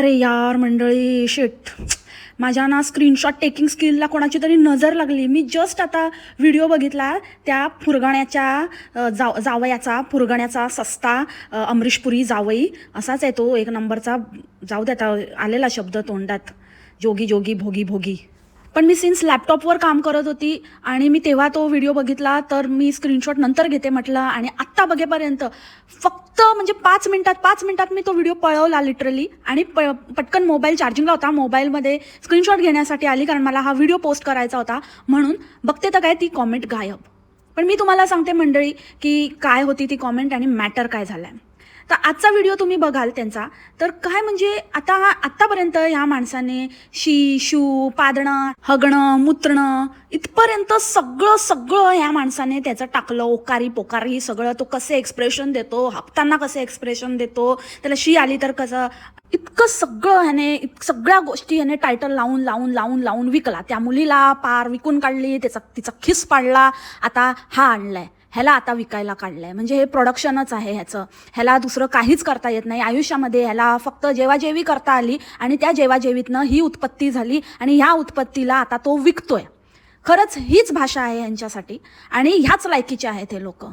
अरे यार मंडळी शिट माझ्या ना स्क्रीनशॉट टेकिंग स्किलला कोणाची तरी नजर लागली. मी जस्ट आता व्हिडिओ बघितला त्या फुरगण्याच्या जाव जावयाचा फुरगण्याचा सस्ता अमरीशपुरी जावई. असाच आहे तो एक नंबरचा जाऊ द्या आता आलेला शब्द तोंडात. जोगी जोगी भोगी भोगी पण मी सिन्स लॅपटॉपवर काम करत होती आणि मी तेव्हा तो व्हिडिओ बघितला तर मी स्क्रीनशॉट नंतर घेते म्हटलं आणि आत्ता बघेपर्यंत फक्त म्हणजे पाच मिनिटात पाच मिनिटात मी तो व्हिडिओ पळवला लिटरली आणि प पटकन मोबाईल चार्जिंगला होता. मोबाईलमध्ये स्क्रीनशॉट घेण्यासाठी आली कारण मला हा व्हिडिओ पोस्ट करायचा होता. म्हणून बघते तर काय ती कॉमेंट गायब. पण मी तुम्हाला सांगते मंडळी की काय होती ती कॉमेंट आणि मॅटर काय झालं आहे तर आजचा व्हिडिओ तुम्ही बघाल त्यांचा. तर काय म्हणजे आता आत्तापर्यंत ह्या माणसाने शी शू पादणं हगणं मुतणं इथपर्यंत सगळं सगळं ह्या माणसाने त्याचं टाकलं. ओकारी पोकारी सगळं तो कसे एक्सप्रेशन देतो हप्तांना कसे एक्सप्रेशन देतो त्याला शी आली तर कसं? इतकं सगळं ह्याने सगळ्या गोष्टी ह्याने टायटल लावून लावून लावून लावून विकला. त्या मुलीला पार विकून काढली त्याचा तिचा खिस पाडला. आता हा आणलाय. ह्याला आता विकायला काढलंय. म्हणजे हे प्रोडक्शनच आहे ह्याचं. ह्याला दुसरं काहीच करता येत नाही. आयुष्यामध्ये ह्याला फक्त जेवाजेवी करता आली आणि त्या जेवाजेवीतनं ही उत्पत्ती झाली आणि ह्या उत्पत्तीला आता तो विकतोय. खरंच हीच भाषा आहे यांच्यासाठी आणि ह्याच लायकीचे आहेत हे लोक.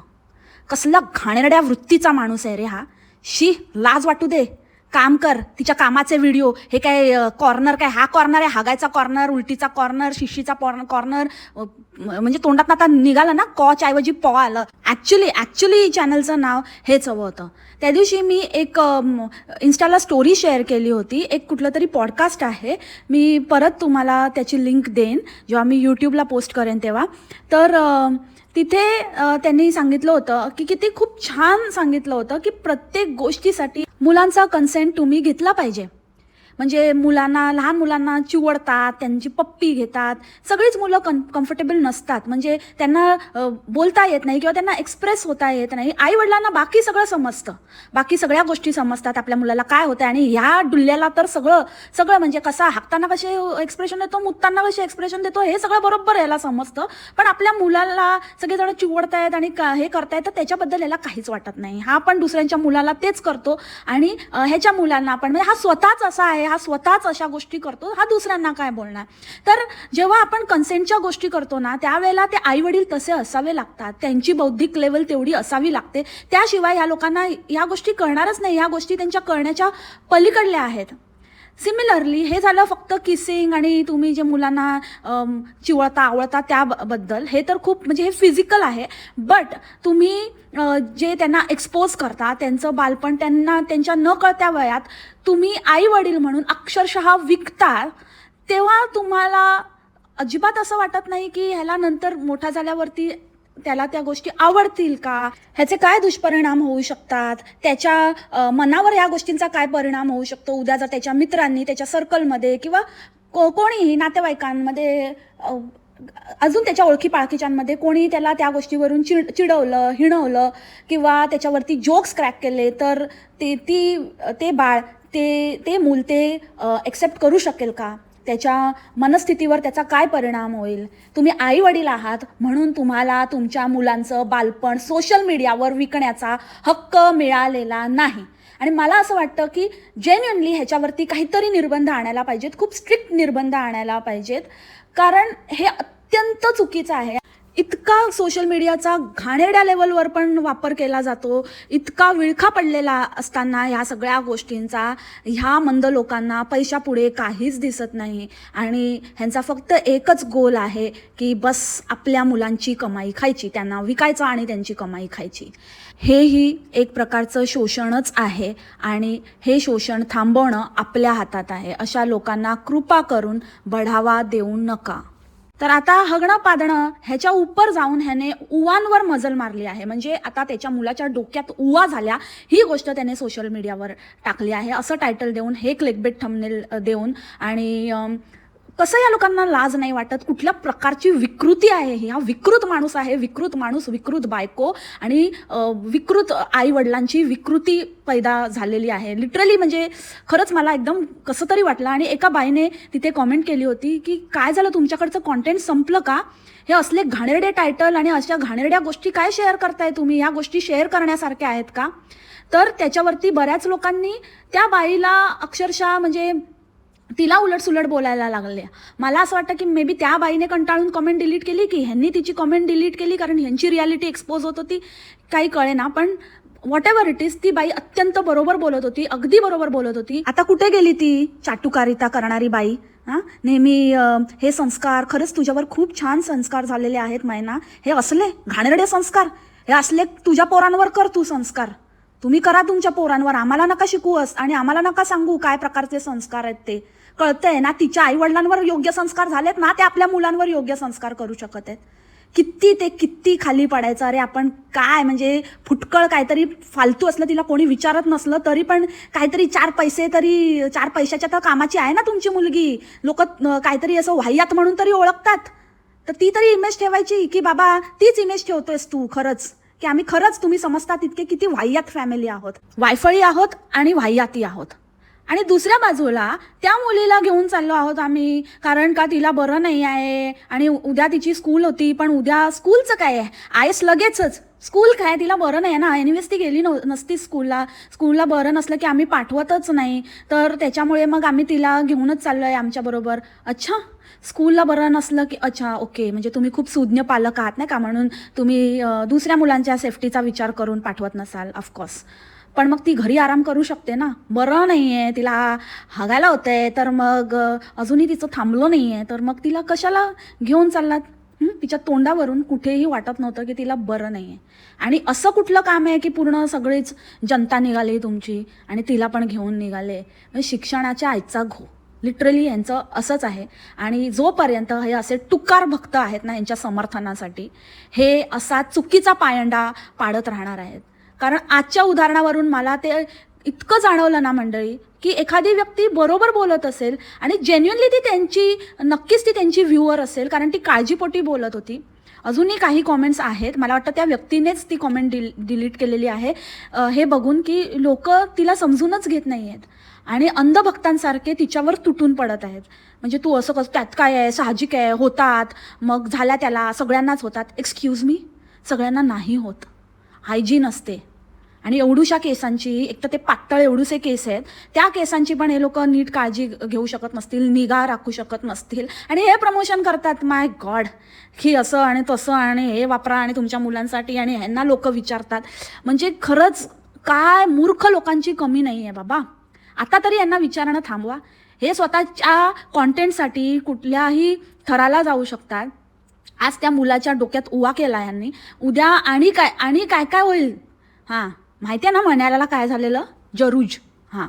कसला घाणेरड्या वृत्तीचा माणूस आहे रे हा. शी लाज वाटू दे. काम कर तिच्या कामाचे व्हिडिओ हे काय कॉर्नर काय हा कॉर्नर आहे हागायचा कॉर्नर उलटीचा कॉर्नर शिशीचा कॉर्नर म्हणजे तोंडात आता निघालं ना कॉच ऐवजी पॉ आलं. ॲक्च्युली ॲक्च्युली चॅनलचं नाव हेच हवं होतं. त्या दिवशी मी एक इन्स्टाला स्टोरी शेअर केली होती. एक कुठलं तरी पॉडकास्ट आहे. मी परत तुम्हाला त्याची लिंक देईन. जेव्हा मी यूट्यूबला पोस्ट करेन तेव्हा. तर तिथे त्यांनी सांगितलं होतं की किती खूप छान सांगितलं होतं की प्रत्येक गोष्टीसाठी मुलांचा कन्सेंट तुम्ही घेतला पाहिजे. म्हणजे मुलांना लहान मुलांना चिवडतात त्यांची पप्पी घेतात. सगळीच मुलं कन कम्फर्टेबल नसतात. म्हणजे त्यांना बोलता येत नाही किंवा त्यांना एक्सप्रेस होता येत नाही. आई वडिलांना बाकी सगळं समजतं. बाकी सगळ्या गोष्टी समजतात. आपल्या मुलाला काय होतं आणि ह्या डुल्ल्याला तर सगळं सगळं म्हणजे कसा हाकताना कसे एक्सप्रेशन देतो मुतताना कसे एक्सप्रेशन देतो हे सगळं बरोबर याला समजतं. पण आपल्या मुलाला सगळेजण चिवडतायत आणि हे करतायत तर त्याच्याबद्दल याला काहीच वाटत नाही. हा आपण दुसऱ्यांच्या मुलाला तेच करतो. आणि ह्याच्या मुलांना आपण म्हणजे हा स्वतःच असा आहे हा स्वतःच अशा गोष्टी करतो हा दुसऱ्यांना काय बोलणार? तर जेव्हा आपण कन्सेंटच्या गोष्टी करतो ना त्यावेळेला ते आई वडील तसे असावे लागतात. त्यांची बौद्धिक लेवल तेवढी असावी लागते. त्याशिवाय या लोकांना या गोष्टी कळणारच नाही. या गोष्टी त्यांच्या कळण्याच्या पलीकडल्या आहेत. सिमिलरली हे झालं फक्त किसिंग आणि तुम्ही जे मुलांना चिवळता आवळता त्याबद्दल हे तर खूप म्हणजे हे फिजिकल आहे. बट तुम्ही जे त्यांना एक्सपोज करता त्यांचं बालपण त्यांना त्यांच्या न कळत्या वयात तुम्ही आई वडील म्हणून अक्षरशः विकता तेव्हा तुम्हाला अजिबात असं वाटत नाही की ह्याला नंतर मोठा झाल्यावरती त्याला त्या गोष्टी आवडतील का? ह्याचे काय दुष्परिणाम होऊ शकतात? त्याच्या मनावर या गोष्टींचा काय परिणाम होऊ शकतो? उद्या जर त्याच्या मित्रांनी त्याच्या सर्कलमध्ये किंवा को कोणीही नातेवाईकांमध्ये अजून त्याच्या ओळखी पाळखीच्यांमध्ये कोणी त्याला त्या गोष्टीवरून चिड चिडवलं हिणवलं किंवा त्याच्यावरती जोक्स क्रॅक केले तर ते ती ते बाळ ते ते मूल ते एक्सेप्ट करू शकेल का? त्याच्या मनस्थितीवर त्याचा काय परिणाम होईल? तुम्ही आई वडील आहात म्हणून तुम्हाला तुमच्या मुलांचं बालपण सोशल मीडियावर विकण्याचा हक्क मिळालेला नाही. आणि मला असं वाटतं की जेन्युनली ह्याच्यावरती काहीतरी निर्बंध आणायला पाहिजेत खूप स्ट्रिक्ट निर्बंध आणायला पाहिजेत. कारण हे अत्यंत चुकीचं आहे. इतका सोशल मीडियाचा घाणेड्या लेवलवर पण वापर केला जातो इतका विळखा पडलेला असताना ह्या सगळ्या गोष्टींचा ह्या मंद लोकांना पैशापुढे काहीच दिसत नाही. आणि ह्यांचा फक्त एकच गोल आहे की बस आपल्या मुलांची कमाई खायची त्यांना विकायचं आणि त्यांची कमाई खायची. हेही एक प्रकारचं शोषणच आहे आणि हे शोषण थांबवणं आपल्या हातात आहे. अशा लोकांना कृपा करून बढावा देऊ नका. तर आता हगणं पादणं ह्याच्या उपर जाऊन ह्याने उवांवर मजल मारली आहे. म्हणजे आता त्याच्या मुलाच्या डोक्यात उवा झाल्या. ही गोष्ट त्याने सोशल मीडियावर टाकली आहे. असं टायटल देऊन हे क्लिकबेट थंबनेल देऊन आणि कसं या लोकांना लाज नाही वाटत? कुठल्या प्रकारची विकृती आहे ही? हा विकृत माणूस आहे विकृत माणूस विकृत बायको आणि विकृत आई वडिलांची विकृती पैदा झालेली आहे. लिटरली म्हणजे खरंच मला एकदम कसं तरी वाटलं आणि एका बाईने तिथे कॉमेंट केली होती की काय झालं? तुमच्याकडचं कॉन्टेंट संपलं का? हे असले घाणेरडे टायटल आणि अशा घाणेरड्या गोष्टी काय शेअर करताय तुम्ही? या गोष्टी शेअर करण्यासारख्या आहेत का? तर त्याच्यावरती बऱ्याच लोकांनी त्या बाईला अक्षरशः म्हणजे तिला उलटसुलट बोलायला लागल्या. मला असं वाटतं की मे बी त्या बाईने कंटाळून कमेंट डिलीट केली की ह्यांनी तिची कमेंट डिलीट केली कारण ह्यांची रियालिटी एक्सपोज होत होती. काही कळेना पण व्हॉट एव्हर इट इज ती बाई अत्यंत बरोबर बोलत होती अगदी बरोबर बोलत होती. आता कुठे गेली ती चाटुकारिता करणारी बाई? हां? नेहमी हे संस्कार खरंच तुझ्यावर खूप छान संस्कार झालेले आहेत मैना हे असले घाणेरडे संस्कार. हे असले तुझ्या पोरांवर कर तू संस्कार. तुम्ही करा तुमच्या पोरांवर. आम्हाला नका शिकवूस आणि आम्हाला नका सांगू काय प्रकारचे संस्कार आहेत ते. कळतंय ना तिच्या आई वडिलांवर योग्य संस्कार झालेत ना ते आपल्या मुलांवर योग्य संस्कार करू शकत आहेत. किती ते किती खाली पडायचं? अरे आपण काय? म्हणजे फुटकळ काहीतरी फालतू असलं तिला कोणी विचारत नसलं तरी पण काहीतरी चार पैसे तरी चार पैशाच्या तर कामाची आहे ना तुमची मुलगी. लोक काहीतरी असं वाह्यात म्हणून तरी ओळखतात. तर ती तरी इमेज ठेवायची की बाबा तीच इमेज ठेवतोयस तू खरंच. की आम्ही खरंच तुम्ही समजता तितके किती वाह्यात फॅमिली आहोत. वायफळी आहोत आणि वाह्याती आहोत. आणि दुसऱ्या बाजूला त्या मुलीला घेऊन चाललो आहोत आम्ही. कारण का तिला बरं नाही आहे. आणि उद्या तिची स्कूल होती पण उद्या स्कूलचं काय आहे? आयस लगेचच. स्कूल काय? तिला बरं नाही आहे ना? एनिवेज ती गेली नव नसती स्कूलला स्कूलला बरं नसलं की आम्ही पाठवतच नाही. तर त्याच्यामुळे मग आम्ही तिला घेऊनच चाललो आहे आमच्याबरोबर अच्छा. स्कूलला बरं नसलं की अच्छा ओके म्हणजे तुम्ही खूप सुज्ञ पालक आहात नाही का? म्हणून तुम्ही दुसऱ्या मुलांच्या सेफ्टीचा विचार करून पाठवत नसाल ऑफकोर्स पण मग ती घरी आराम करू शकते ना. बरं नाही आहे तिला हगायला होतंय तर मग अजूनही तिचं थांबलो नाही आहे तर मग तिला कशाला घेऊन चाललात? तिच्या तोंडावरून कुठेही वाटत नव्हतं की तिला बरं नाही आहे आणि असं कुठलं काम आहे की पूर्ण सगळीच जनता निघाली तुमची आणि तिला पण घेऊन निघाले? म्हणजे शिक्षणाच्या आईचा घो. लिटरली यांचं असंच आहे. आणि जोपर्यंत हे असे टुकार भक्त आहेत ना यांच्या समर्थनासाठी हे असा चुकीचा पायंडा पाडत राहणार आहेत. कारण आजच्या उदाहरणावरून मला ते इतकं जाणवलं ना मंडळी की एखादी व्यक्ती बरोबर बोलत असेल आणि जेन्युनली ती त्यांची नक्कीच ती त्यांची व्ह्युअर असेल कारण ती काळजीपोटी बोलत होती. अजूनही काही कॉमेंट्स आहेत. मला वाटतं त्या व्यक्तीनेच ती कॉमेंट डिल डिलीट केलेली आहे. हे बघून की लोक तिला समजूनच घेत नाही आहेत आणि अंधभक्तांसारखे तिच्यावर तुटून पडत आहेत. म्हणजे तू असं कसं त्यात काय आहे? साहजिक आहे? होतात. मग झाल्या त्याला सगळ्यांनाच होतात. एक्सक्यूज मी सगळ्यांना नाही होत. हायजीन असते. आणि एवढूशा केसांची एक तर ते पातळ एवढूसे केस आहेत त्या केसांची पण हे लोक नीट काळजी घेऊ शकत नसतील निगा राखू शकत नसतील. आणि हे प्रमोशन करतात माय गॉड. की असं आणि तसं आणि हे वापरा आणि तुमच्या मुलांसाठी आणि ह्यांना लोक विचारतात. म्हणजे खरंच काय मूर्ख लोकांची कमी नाही आहे बाबा. आता तरी यांना विचारणं थांबवा. हे स्वतःच्या कॉन्टेंटसाठी कुठल्याही थराला जाऊ शकतात. आज त्या मुलाच्या डोक्यात उवा केला यांनी. उद्या आणि काय आणि काय काय होईल? हां माहिती आहे ना म्हणायला काय झालेलं? जरूज. हां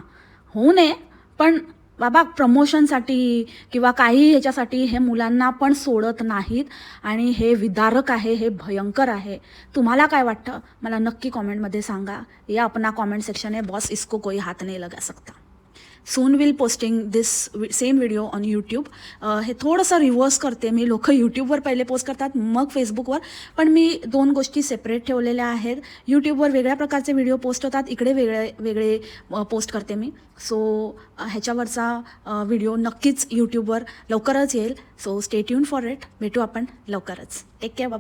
होऊ नये पण बाबा प्रमोशनसाठी किंवा काही ह्याच्यासाठी हे मुलांना पण सोडत नाहीत आणि हे विदारक आहे हे भयंकर आहे. तुम्हाला काय वाटतं? मला नक्की कॉमेंटमध्ये सांगा. या अपना कॉमेंट सेक्शन आहे बॉस इसको कोई हात नाही लगा सकता. Soon will posting this same video on YouTube हे थोडंसं रिव्हर्स करते मी. लोक यूट्यूबवर पहिले पोस्ट करतात मग फेसबुकवर पण मी दोन गोष्टी सेपरेट ठेवलेल्या आहेत. यूट्यूबवर वेगळ्या प्रकारचे व्हिडिओ पोस्ट होतात. इकडे वेगळे वेगळे पोस्ट करते मी. सो ह्याच्यावरचा व्हिडिओ नक्कीच यूट्यूबवर लवकरच येईल. So stay tune for it भेटू आपण लवकरच. टेक केअर बाबा